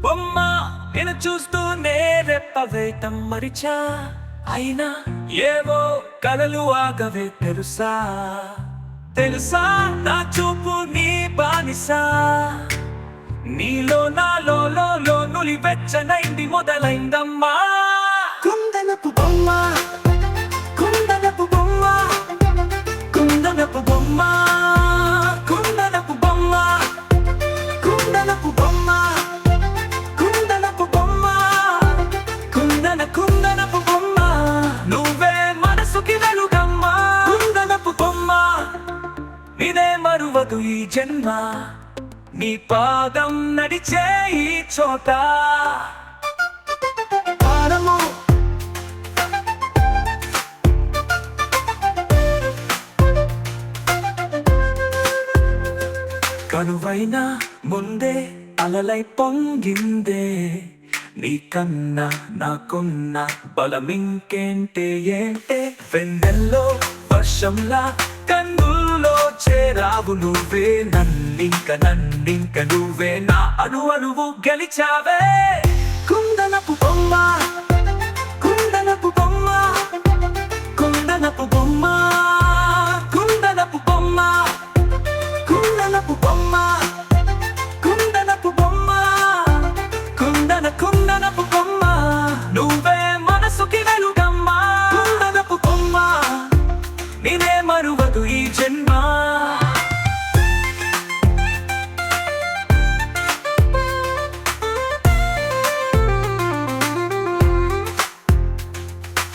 బొమ్మ నేను చూస్తూనే రెప్పవేయటం మరిచా? అయినా ఏవో కలలు ఆగవే తెలుసా? తెలుసా నా చూపు నీ బానిసా? నీలో నాలో లో నులి వెచ్చనైంది మొదలైందమ్మా. కుందనపు బొమ్మ బొమ్మ కుందనపు బొమ్మ కుందనపు బొమ్మ కుందనపు బొమ్మ కుందన కుందనపు బొమ్మ. నువ్వే మనసుకి వెలుగమ్మ. కుందనపు బొమ్మ నినే మరువదు ఈ జన్మ. నీ పాదం నడిచే ఈ చోట. కనువైనా ముందే అలలై పొంగిందే. నీకన్నా నాకున్న బలమింకేంటే ఏంటే? వెన్నెల్లో వర్షంలా కన్నుల్లో చేరావు నువ్వే. నన్నింక నన్నింక నువ్వే. నా అను అనువు గెలిచావే. కుందనపు బొమ్మ కుందనపు బొమ్మ కుందనపు బొమ్మ. నేనే మరువదు ఈ జన్మ.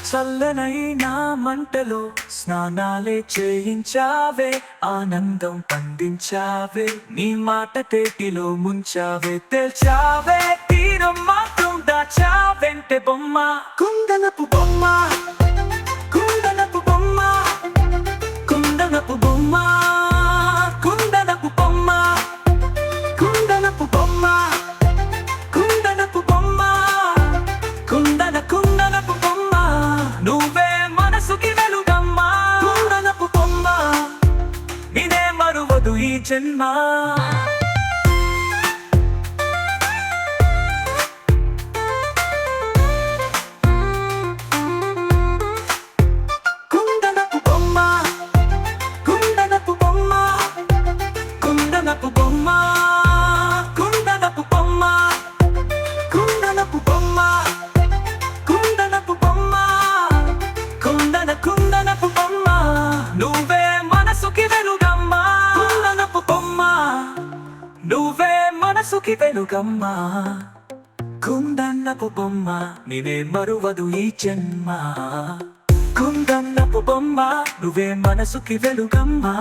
చల్లనైనా మంటలో స్నానాలే చేయించావే ఆనందం పండించావే నీ మాట తేటిలో ముంచావే తెల్చావే తీరం మాత్రం దాచావెంటే బొమ్మ కుందనపు బొమ్మ. మరువదు ఈ మనసుకి వెనుకమ్మ కుందన్నపు బొమ్మ నేనే మరువదు ఈ జన్మ కుందన్నపు బొమ్మ నువ్వే మనసుకి వెలుగమ్మా